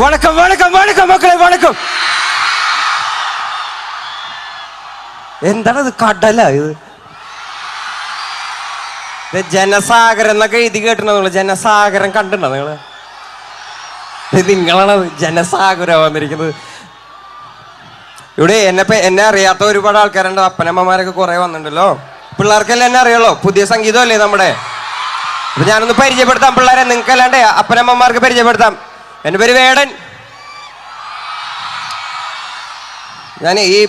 വണക്കം വണക്കം വണക്കം മക്കളെ വണക്കം എന്താണത് കടല ഇത്? ഇത് ജനസാഗരം എന്നൊക്കെ എഴുതി കേട്ടിട്ടുണ്ടോ നിങ്ങൾ ജനസാഗരം കണ്ടിട്ടുണ്ടോ നിങ്ങൾ നിങ്ങളാണ് ജനസാഗരം വന്നിരിക്കുന്നത്. ഇവിടെ എന്നെ എന്നെ അറിയാത്ത ഒരുപാട് ആൾക്കാരുണ്ട്. അപ്പനമ്മമാരൊക്കെ കുറെ വന്നിട്ടുണ്ടല്ലോ. പിള്ളേർക്കെല്ലാം എന്നെ അറിയാലോ പുതിയ സംഗീതമല്ലേ നമ്മുടെ? അപ്പൊ ഞാനൊന്ന് പരിചയപ്പെടുത്താം പിള്ളേരെ. നിങ്ങൾക്കല്ലാണ്ട് അപ്പനമ്മമാർക്ക് പരിചയപ്പെടുത്താം. എന്റെ പേര് വേടൻ. ഞാൻ ഈ